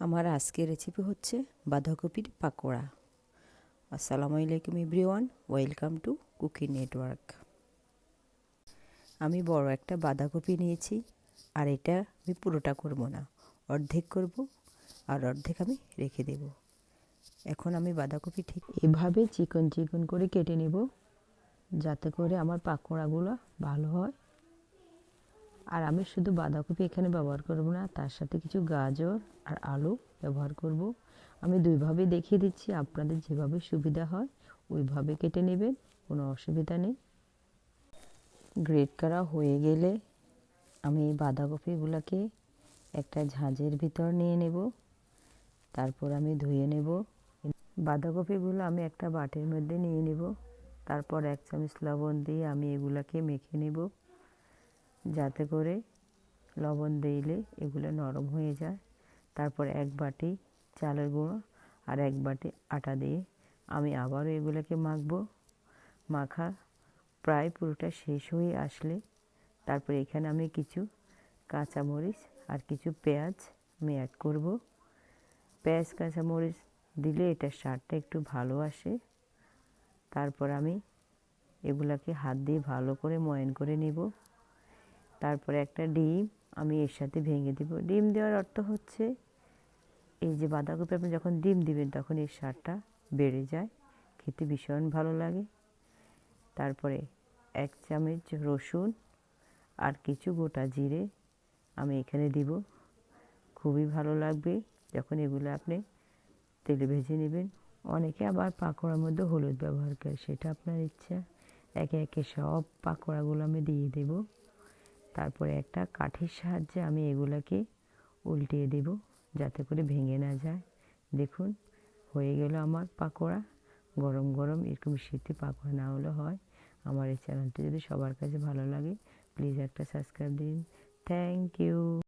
আমার আজকের রেসিপি হচ্ছে বাঁধাকপির পাকোড়া। আসসালামু আলাইকুম everyone welcome to cooking network আমি বড় একটা বাঁধাকপি নিয়েছি, আর এটা আমি পুরোটা করব না, অর্ধেক করব আর অর্ধেক আমি রেখে দেব। এখন আমি বাঁধাকপি ঠিক এভাবে চিকন চিকন করে কেটে নেব, যাতে করে আমার পাকোড়াগুলো ভালো হয়। আর আমি শুধু বাঁধাকপি এখানে ব্যবহার করব না, তার সাথে কিছু গাজর আর আলু ব্যবহার করব। আমি দুইভাবে দেখিয়ে দিচ্ছি, আপনাদের যেভাবে সুবিধা হয় ওইভাবে কেটে নেবেন, কোনো অসুবিধা নেই। গ্রেট করা হয়ে গেলে আমি এই বাঁধাকপিগুলোকে একটা ঝাঁঝের ভিতর নিয়ে নেব, তারপর আমি ধুয়ে নেব। বাঁধাকপিগুলো আমি একটা বাটির মধ্যে নিয়ে নেব, তারপর এক চামচ লবণ দিয়ে আমি এগুলাকে মেখে নেব। যাতে করে লবণ দিলে এগুলো নরম হয়ে যায়। তারপর এক বাটি চালের গুঁড়ো আর এক বাটি আটা দিয়ে আমি আবারও এগুলোকে মাখবো। মাখা প্রায় পুরোটা শেষ হয়ে আসলে তারপর এখানে আমি কিছু কাঁচামরিচ আর কিছু পেঁয়াজ আমি অ্যাড করব। পেঁয়াজ, কাঁচামরিচ দিলে এটার স্বাদটা একটু ভালো আসে। তারপর আমি এগুলাকে হাত দিয়ে ভালো করে ময়ন করে নেব। তারপরে একটা ডিম আমি এর সাথে ভেঙে দিব। ডিম দেওয়ার অর্থ হচ্ছে এই যে বাঁধাকপি আপনি যখন ডিম দিবেন তখন এর স্বাদটা বেড়ে যায়, খেতে ভীষণ ভালো লাগে। তারপরে এক চামচ রসুন আর কিছু গোটা জিরে আমি এখানে দিব। খুবই ভালো লাগবে যখন এগুলো আপনি তেলে ভেজে নেবেন। অনেকে আবার পাকোড়ার মধ্যে হলুদ ব্যবহার করে, সেটা আপনার ইচ্ছা। একে একে সব পাকোড়াগুলো আমি দিয়ে দেব। তারপরে একটা কাঠের সাহায্যে আমি এগুলোকে উল্টিয়ে দেব যাতে করে ভেঙে না যায়। দেখুন, হয়ে গেল আমার পাকোড়া। গরম গরম এরকম শীতে পাকোড়া না হলে হয়। আমার এই চ্যানেলটি যদি সবার কাছে ভালো লাগে প্লিজ একটা সাবস্ক্রাইব দিন। Thank you